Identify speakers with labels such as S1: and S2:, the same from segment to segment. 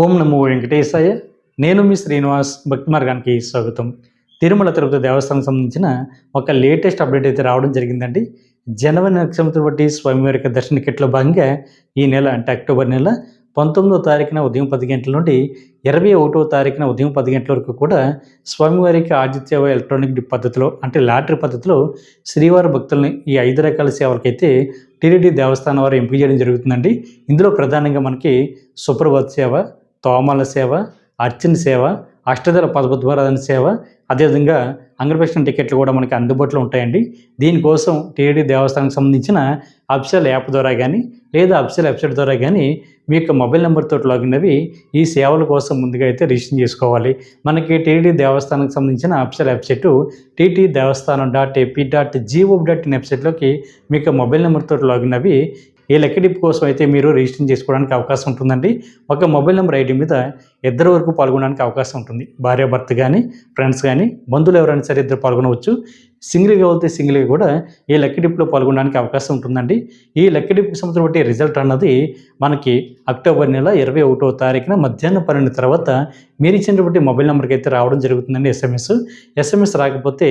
S1: ఓం నమో వెంకటేశాయ. నేను మీ శ్రీనివాస్ భక్తి మార్గానికి స్వాగతం. తిరుమల తిరుపతి దేవస్థానం సంబంధించిన ఒక లేటెస్ట్ అప్డేట్ అయితే రావడం జరిగిందండి. జనవరి నక్షత్రం బట్టి స్వామివారి యొక్క దర్శన కిట్లో భాగంగా ఈ నెల అంటే అక్టోబర్ నెల పంతొమ్మిదో తారీఖున ఉదయం పది గంటల నుండి ఇరవై ఒకటో తారీఖున ఉదయం పది గంటల వరకు కూడా స్వామివారికి ఆదిత్య ఎలక్ట్రానిక్ పద్ధతిలో అంటే లాటరీ పద్ధతిలో శ్రీవారి భక్తుల్ని ఈ ఐదు రకాల సేవలకైతే టీడీడీ దేవస్థానం వారు ఎంపిక చేయడం జరుగుతుందండి. ఇందులో ప్రధానంగా మనకి సుప్రభాత్ సేవ తోమల సేవ అర్చన సేవ అష్టదళ పద్మద్వారాధన సేవ అదేవిధంగా అంగరపక్షణ టికెట్లు కూడా మనకి అందుబాటులో ఉంటాయండి. దీనికోసం టీడీ దేవస్థానానికి సంబంధించిన అప్సెల్ యాప్ ద్వారా కానీ లేదా అప్సెల్ వెబ్సైట్ ద్వారా కానీ మీ యొక్క మొబైల్ నెంబర్తో లాగిన్ అవి ఈ సేవల కోసం ముందుగా అయితే రిజిస్టర్ చేసుకోవాలి. మనకి టీడీ దేవస్థానానికి సంబంధించిన అప్సెల్ website TT Devasthanam dot AP dot GO dot in వెబ్సైట్లోకి మీ యొక్క మొబైల్ నెంబర్తో లాగిన్ అవి ఈ లెక్కడిప్ కోసం అయితే మీరు రిజిస్టర్ చేసుకోవడానికి అవకాశం ఉంటుందండి? ఒక మొబైల్ నెంబర్ ఐడి మీద ఇద్దరు వరకు పాల్గొనడానికి అవకాశం ఉంటుంది. భార్య భర్త కానీ ఫ్రెండ్స్ కానీ బంధువులు ఎవరైనా సరే ఇద్దరు పాల్గొనవచ్చు. సింగిల్గా వెళ్తే సింగిల్గా కూడా ఈ లెక్కడిప్లో పాల్గొనడానికి అవకాశం ఉంటుందండి. ఈ లెక్కడిప్కి సంబంధించిన బట్టి రిజల్ట్ అన్నది మనకి అక్టోబర్ నెల ఇరవై ఒకటో తారీఖున మధ్యాహ్నం పన్నెండు తర్వాత మీరు ఇచ్చినటువంటి మొబైల్ నెంబర్కి అయితే రావడం జరుగుతుందండి ఎస్ఎంఎస్ ఎస్ఎంఎస్ రాకపోతే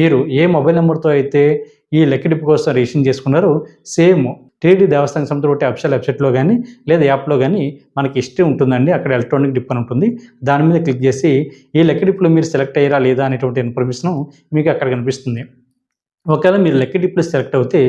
S1: మీరు ఏ మొబైల్ నెంబర్తో అయితే ఈ లెక్కడిపు కోసం రిజిస్ట్రేషన్ చేసుకున్నారు. సేమ్ టీడీ దేవస్థానం సంబంధించిన ఒకటి అఫిషియల్ వెబ్సైట్లో కానీ లేదా యాప్లో కానీ మనకి హిస్టరీ ఉంటుందండి. అక్కడ ఎలక్ట్రానిక్ డిప్ అని ఉంటుంది. దాని మీద క్లిక్ చేసి ఈ లెక్కడిపులో మీరు సెలెక్ట్ అయ్యారా లేదా అనేటువంటి ఇన్ఫర్మేషన్ మీకు అక్కడ కనిపిస్తుంది. ఒకవేళ మీరు లెక్క డిప్లో సెలెక్ట్ అవుతే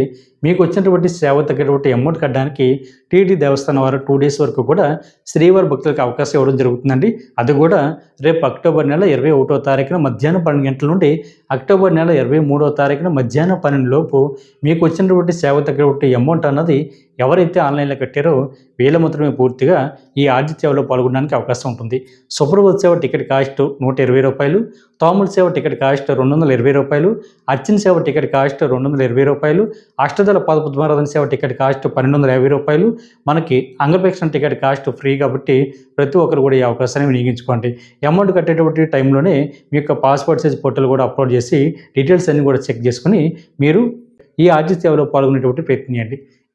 S1: మీకు వచ్చినటువంటి సేవ తగ్గటువంటి అమౌంట్ కట్టడానికి టీటీ దేవస్థానం వారు టూ డేస్ వరకు కూడా శ్రీవారి భక్తులకు అవకాశం ఇవ్వడం జరుగుతుందండి. అది కూడా రేపు అక్టోబర్ నెల ఇరవై ఒకటో తారీఖున మధ్యాహ్నం పన్నెండు గంటల నుండి అక్టోబర్ నెల ఇరవై మూడో తారీఖున మధ్యాహ్నం పన్నెండు లోపు మీకు వచ్చినటువంటి సేవ తగ్గటువంటి అమౌంట్ అన్నది ఎవరైతే ఆన్లైన్లో కట్టారో వీళ్ళ మాత్రమే పూర్తిగా ఈ ఆర్జిత సేవలో పాల్గొనడానికి అవకాశం ఉంటుంది. సుప్రభోత్ సేవ టికెట్ కాస్ట్ నూట ఇరవై రూపాయలు తోముల సేవ టికెట్ కాస్ట్ రెండు వందల ఇరవై రూపాయలు అర్చన సేవ టికెట్ కాస్ట్ రెండు వందల ఇరవై రూపాయలు అష్టదళ పద్మారాధన సేవ టికెట్ కాస్ట్ పన్నెండు వందల యాభై రూపాయలు. మనకి అంగపేక్షణ టికెట్ కాస్ట్ ఫ్రీ కాబట్టి ప్రతి ఒక్కరు కూడా ఈ అవకాశాన్ని వినియోగించుకోండి. అమౌంట్ కట్టేటువంటి టైంలోనే మీ యొక్క పాస్పోర్ట్ సైజ్ పోర్టల్ కూడా అప్లోడ్ చేసి డీటెయిల్స్ అన్ని కూడా చెక్ చేసుకుని మీరు ఈ ఆర్జిత సేవలో పాల్గొనేటువంటి ప్రయత్నం చేయండి.